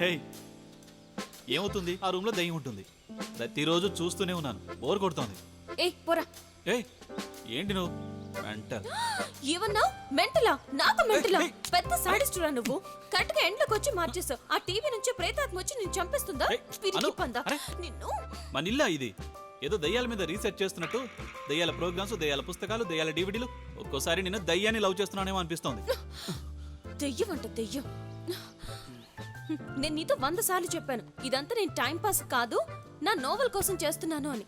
హే ఏమవుతుంది? ఆ రూమ్లో దయ్యం ఉంటుంది. ప్రతిరోజు చూస్తూనే ఉన్నాను. బోర్ కొడుతోంది. ఏ పోరా. ఏయ్ ఏంటి నువ్వు? మెంటల్? ఏమన్నావు? మెంటలా? నాకు మెంటలా? పెద్ద సాడిస్టురా నువ్వు. కరెక్ట్గా ఎండ్లోకి వచ్చి మార్చేసావు. ఆ టీవీ నుంచి ప్రేతాత్మ వచ్చి నిన్ను చంపేస్తుందా? పిరికి పందా. నిన్ను? మన ఇల్లా ఇది? ఏదో దయ్యాల మీద రీసెర్చ్ చేస్తున్నట్టు. దయ్యాల ప్రోగ్రామ్స్ దయ్యాల పుస్తకాలు దయ్యాల డివిడీలు. ఒక్కోసారి నేను దయ్యాన్ని లవ్ చేస్తున్నానేమో అనిపిస్తోంది. దెయ్యం అంట దెయ్యం. నేను నీతో వంద సార్లు చెప్పాను. ఇదంతా నేను టైం పాస్ కాదు నా నోవెల్ కోసం చేస్తున్నాను అని.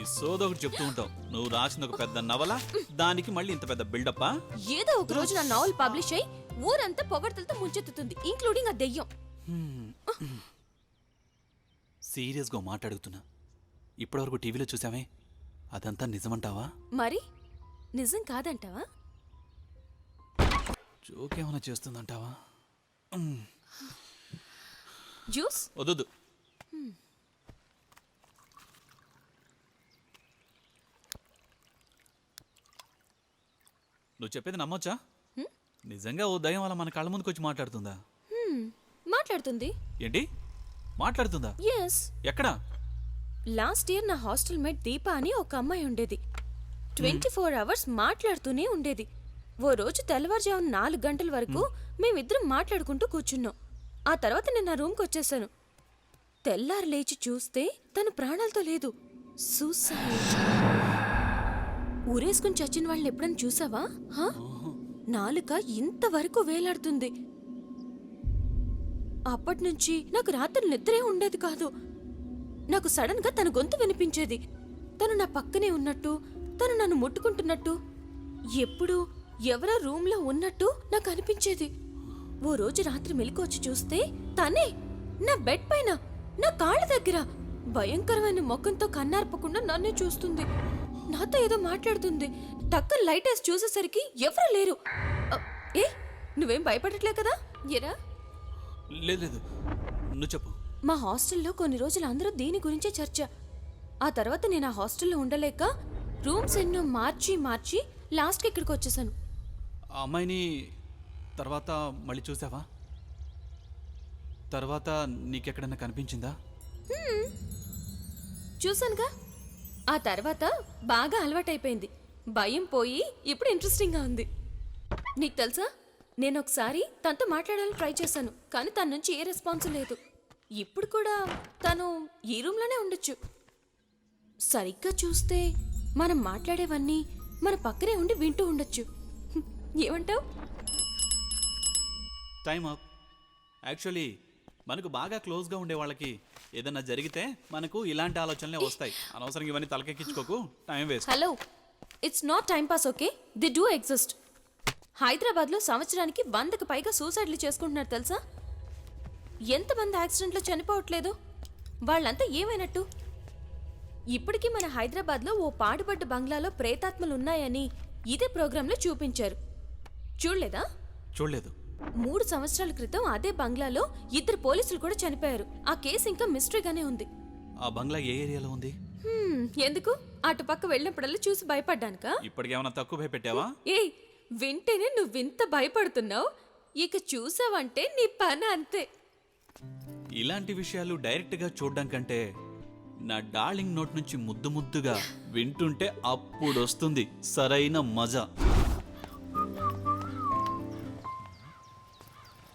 ఈ సోదో ఒకటి చెప్తూ ఉంటావు. నువ్వు రాసిన ఒక పెద్ద నవల దానికి మళ్ళీ ఇంత పెద్ద బిల్డప్పా? ఏదో ఒక రోజు నా నావెల్ పబ్లిష్ అయ్యి ఊరంతా పొగడ్తలతో ముంచెత్తుతుంది ఇంక్లూడింగ్ ఆ దెయ్యం. సీరియస్గా మాట అడుగుతున్నా. ఇప్పటివరకు టీవీలో చూసామే. అదంతా నిజమంటావా? మరి? నిజం కాదంటావా? జోక్ ఏమైనా చేస్తుందంటావా? జ్యూస్? వద్దు నువ్వు చెప్పేది నమ్మొచ్చా? నిజంగా ఓ దయ్యం వల్ల మన కళ్ళ ముందుకు వచ్చి మాట్లాడుతుందా మాట్లాడుతుంది. ఏంటి? మాట్లాడుతుందా? ఎక్కడా? లాస్ట్ ఇయర్ నా హాస్టల్ మేట్ దీప అని ఒక అమ్మాయి ఉండేది. ట్వంటీ ఫోర్ అవర్స్ మాట్లాడుతూనే ఉండేది. ఓ రోజు తెల్లవారుజామున నాలుగు గంటల వరకు మేమిద్దరం మాట్లాడుకుంటూ కూర్చున్నాం. ఆ తర్వాత నేను నా రూమ్కి వచ్చేసాను. తెల్లారు లేచి చూస్తే తను ప్రాణాలతో లేదు. సూసైడ్. ఊరేసుకుని చచ్చిన వాళ్ళని ఎప్పుడైనా చూసావా? హా? నాలుక ఇంతవరకు వేలాడుతుంది. అప్పటి నుంచి నాకు రాత్రి నిద్రే ఉండేది కాదు. నాకు సడన్గా తన గొంతు వినిపించేది. తను నా పక్కనే ఉన్నట్టు తను నన్ను ముట్టుకుంటున్నట్టు ఎప్పుడు ఎవరో రూమ్లో ఉన్నట్టు నాకు అనిపించేది. ఓ రోజు రాత్రి మెలుకొచ్చి చూస్తే తనే నా బెడ్ పైన నా కాళ్ళ దగ్గర భయంకరమైన ముఖంతో కన్నార్పకుండా నన్నే చూస్తుంది. నాతో ఏదో మాట్లాడుతుంది. టక్క లైట్ వేసి చూసేసరికి ఎవరూ లేరు. ఏ? నువ్వేం భయపడట్లే కదా? ఎరా? లేదు లేదు. నువ్వు చెప్పు. మా హాస్టల్లో కొన్ని రోజులు అందరూ దీని గురించే చర్చ. ఆ తర్వాత నేను ఆ హాస్టల్లో ఉండలేక రూమ్స్ ఎన్నో మార్చి మార్చి లాస్ట్కి ఇక్కడికి వచ్చేసాను. ఆ అమ్మాయిని తర్వాత మళ్ళీ చూసావా? తర్వాత నీకెక్కడన్నా కనిపించిందా? చూసానుగా ఆ తర్వాత బాగా అలవాటైపోయింది. భయం పోయి ఇప్పుడు ఇంట్రెస్టింగ్గా ఉంది. నీకు తెలుసా? నేను ఒకసారి తనతో మాట్లాడాలని ట్రై చేశాను కానీ తన నుంచి ఏ రెస్పాన్స్ లేదు. ఇప్పుడు కూడా తను ఈ రూమ్లోనే ఉండొచ్చు. సరిగ్గా చూస్తే మనం మాట్లాడేవన్నీ మన పక్కనే ఉండి వింటూ ఉండొచ్చు. ఏమంటావ్? టైమ్ అప్ యాక్చువల్లీ మనకు బాగా క్లోజ్గా ఉండే వాళ్ళకి ఏదైనా జరిగితే మనకు ఇలాంటి ఆలోచనలే వస్తాయి. అనవసరంగా ఇవన్నీ తలకెక్కించుకోకు. Time waste hello it's not time pass okay the do exist హైదరాబాద్లో సంవత్సరానికి వందకు పైగా సూసైడ్లు చేసుకుంటున్నారు తెలుసా? ఎంతమంది యాక్సిడెంట్లో చనిపోవట్లేదు? వాళ్ళంతా ఏమైనట్టు? ఇప్పటికీ మన హైదరాబాద్లో ఓ పాడుపడ్డ బంగ్లాలో ప్రేతాత్మలు ఉన్నాయని ఇదే ప్రోగ్రాంలో చూపించారు. చూడలేదా? చూడలేదు. మూడు సంవత్సరాల క్రితం అదే బంగ్లాలో ఇద్దరు పోలీసులు కూడా చనిపోయారు. ఆ కేసు ఇంకా మిస్టరీగానే ఉంది. ఆ బంగ్లా ఏ ఏరియాలో ఉంది? హ్మ్, ఎందుకు? అటుపక్క వెళ్ళినప్పుడల్లా చూసి భయపడ్డానుకా? ఇప్పటికేమైనా తక్కువ భయపెట్టావా? ఏయ్ వింటేనే నువ్వింత భయపడుతున్నావు. ఇక చూసావంటే నీ పని అంతే. ఇలాంటి విషయాలు డైరెక్ట్గా చూడడం కంటే నా డార్లింగ్ నోట్ నుంచి ముద్దు ముద్దుగా వింటుంటే అప్పుడు వస్తుంది సరైన మజా.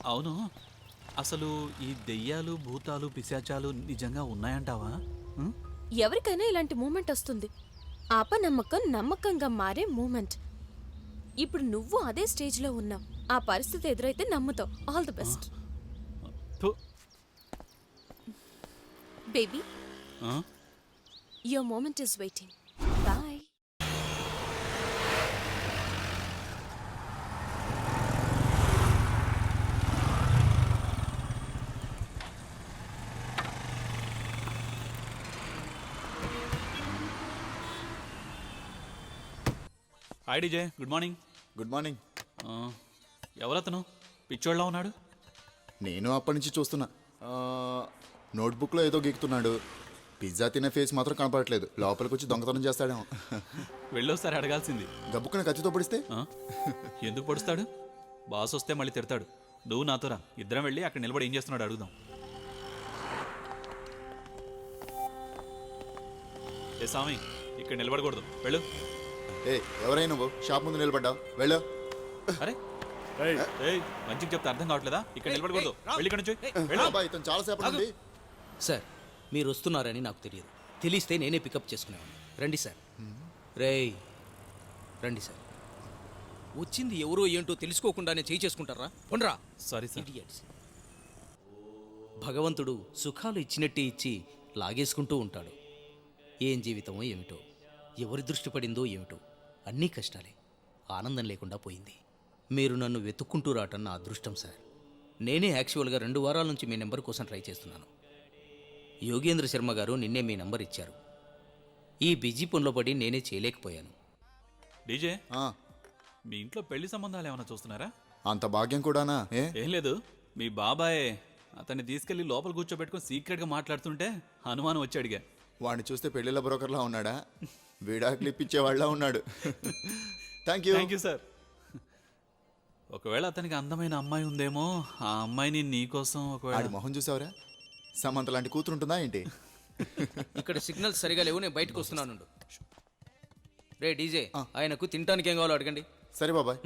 అవును అసలు ఈ దెయ్యాలు భూతాలు పిశాచాలు నిజంగా ఉన్నాయంటావా? ఎవరికైనా ఇలాంటి మూమెంట్ వస్తుంది. అపనమ్మకం నమ్మకంగా మారే మూమెంట్. ఇప్పుడు నువ్వు అదే స్టేజ్లో ఉన్నావు. ఆ పరిస్థితి ఎదురైతే నమ్ముతావు. All the best. Baby? Your moment is waiting boy hi DJ good morning good morning ఆ, ఎవరతను? పిచ్చోళ్ళ ఉన్నాడు? నేను అప్పటి నుంచి చూస్తున్నా. ఆ, నోట్బుక్లో ఏదో గీకుతున్నాడు. పిజ్జా తినే ఫేస్ మాత్రం కనపడట్లేదు. లోపలికి వచ్చి దొంగతనం చేస్తాడేమో. వెళ్ళోసారి అడగాల్సింది. గబ్బుకుని కత్తితో పొడిస్తే? ఆ? ఎందుకు పొడుస్తాడు? బాస్ వస్తే మళ్ళీ తిడతాడు. నువ్వు నాతో రా. ఇద్దరం వెళ్ళి అక్కడ నిలబడి ఏం చేస్తున్నాడు అడుగుదాం. ఏ స్వామి ఇక్కడ నిలబడకూడదు. వెళ్ళు. ఏ ఎవరైనా నువ్వు? షాప్ ముందు నిలబడ్డావు. వెళ్ళు. అరే. ఏయ్. మంచిగా చెప్తే అర్థం కావట్లేదా? ఇక్కడ నిలబడకూడదు. వెళ్ళి ఇక్కడ నుంచి. వెళ్ళు. అబ్బా ఇతను చాలాసేపు నుండి సార్ మీరు వస్తున్నారని నాకు తెలియదు. తెలిస్తే నేనే పికప్ చేసుకునేవాడిని. రండి సార్. రేయ్ రండి సార్. వచ్చింది ఎవరో ఏంటో తెలుసుకోకుండానే చేయి చేసుకుంటారా? ఉండరా? Sorry sir. ఇడియట్స్ భగవంతుడు సుఖాలు ఇచ్చినట్టే ఇచ్చి లాగేసుకుంటూ ఉంటాడు. ఏం జీవితమో ఏమిటో ఎవరి దృష్టి పడిందో ఏమిటో అన్నీ కష్టాలే. ఆనందం లేకుండా పోయింది. మీరు నన్ను వెతుక్కుంటూ రావటం నా అదృష్టం సార్. నేనే యాక్చువల్గా రెండు వారాల నుంచి మీ నెంబర్ కోసం ట్రై చేస్తున్నాను. యోగేంద్ర శర్మ గారు నిన్నే మీ నంబర్ ఇచ్చారు. ఈ బిజీ పనిలో పడి నేనే చేయలేకపోయాను. డీజే? ఆ, మీ ఇంట్లో పెళ్ళి సంబంధాలు ఏమైనా చూస్తున్నారా? అంత భాగ్యం కూడానా? ఏ? ఏం లేదు. మీ బాబాయ్ అతన్ని తీసుకెళ్ళి లోపల కూర్చోబెట్టుకుని సీక్రెట్గా మాట్లాడుతుంటే అనుమానం వచ్చి అడిగా. వాడిని చూస్తే పెళ్ళిళ్ళ బ్రోకర్లా ఉన్నాడా? విడాకులు ఇప్పించేవాళ్ళ ఉన్నాడు. Thank you thank you sir ఒకవేళ అతనికి అందమైన అమ్మాయి ఉందేమో ఆ అమ్మాయిని నీకోసం ఒకవేళ ఆడి మొహం చూసావురా? సమంత లాంటి కూతురు ఉంటుందా ఏంటి? ఇక్కడ సిగ్నల్స్ సరిగా లేవు నేను బయటకు వస్తున్నాను రే డీజే ఆయనకు తినటానికి ఏం కావాలో అడగండి. సరే బాబాయ్.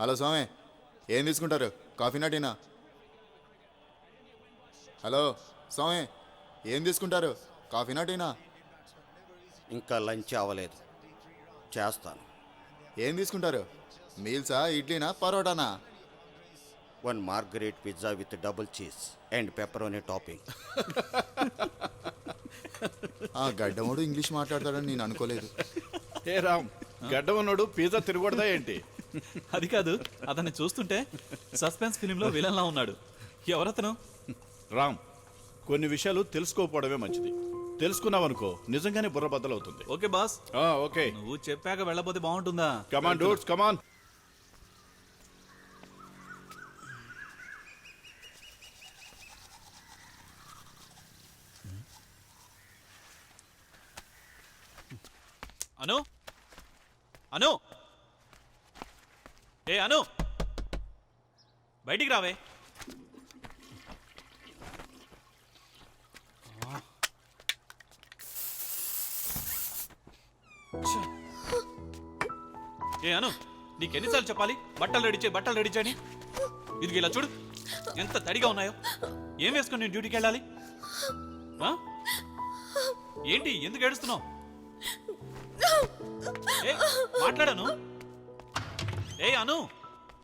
హలో స్వామి ఏం తీసుకుంటారు? కాఫీనా టీనా? హలో స్వామి ఏం తీసుకుంటారు? కాఫీనా టీనా? ఇంకా లంచ్ అవ్వలేదు. చేస్తాను. ఏం తీసుకుంటారు? మీల్సా ఇడ్లీనా పరోటానా? One margherita pizza with double cheese and pepperoni topping. ఆ గడ్డముడు ఇంగ్లీష్ మాట్లాడతాడని నేను అనుకోలేదు. ఏ రామ్ గడ్డ ఉన్నాడు పిజ్జా తిరగకూడదా ఏంటి? అది కాదు అతన్ని చూస్తుంటే సస్పెన్స్ ఫిలింలో విలన్లా ఉన్నాడు. ఎవరతను? రామ్ కొన్ని విషయాలు తెలుసుకోకపోవడమే మంచిది. తెలుసుకున్నావనుకో నిజంగానే బుర్ర బద్దలవుతుంది. Okay boss. ఆ, ఓకే. నువ్వు చెప్పాక వెళ్ళబోతే బాగుంటుందా? Come on dudes come on Anu. Anu. ఏ అను. బయటికి రావే. ఏ అను నీకెన్నిసార్లు చెప్పాలి? బట్టలు రెడీ చేయి బట్టలు రెడీ చేయని ఇదిగో ఇలా చూడు. ఎంత తడిగా ఉన్నాయో. ఏం వేసుకుని నేను డ్యూటీకి వెళ్ళాలి? ఆ? ఏంటి ఎందుకు ఏడుస్తున్నావు? మాట్లాడాను. ఏ అను.